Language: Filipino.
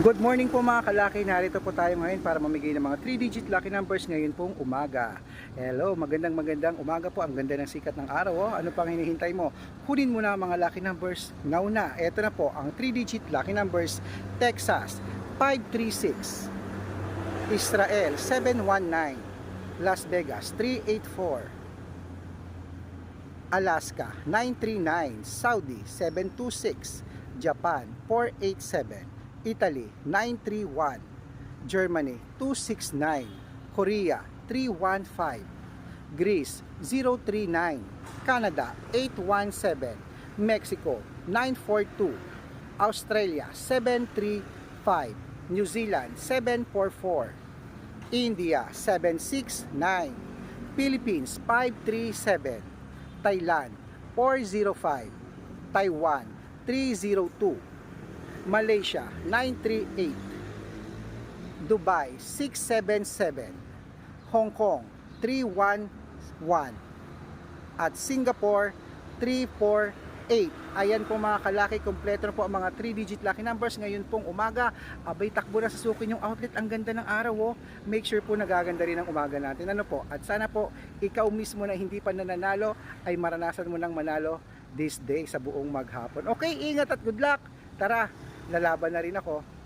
Good morning po mga kalaki. Narito po tayo ngayon para mamigay ng mga 3-digit lucky numbers ngayon pong umaga. Hello, magandang magandang umaga po. Ang ganda ng sikat ng araw. Oh. Ano pang hinihintay mo? Kunin mo na mga lucky numbers. Now na. Ito na po ang 3-digit lucky numbers. Texas 536. Israel 719. Las Vegas 384. Alaska 939, Saudi 726, Japan 487, Italy 931, Germany 269, Korea 315, Greece 039, Canada 817, Mexico 942, Australia 735, New Zealand 744, India 769, Philippines 537, Thailand 405, Taiwan 302, Malaysia 938, Dubai 677, Hong Kong 311, at Singapore 348. Ayan po mga kalaki, kompleto na po ang mga 3-digit lucky numbers ngayon pong umaga. Abay, takbo na sa sukin yung outlet. Ang ganda ng araw, oh. Make sure po nagaganda rin ang umaga natin. Ano po? At sana po, ikaw mismo na hindi pa nananalo, ay maranasan mo ng manalo this day sa buong maghapon. Okay, ingat at good luck. Tara, lalaban na rin ako.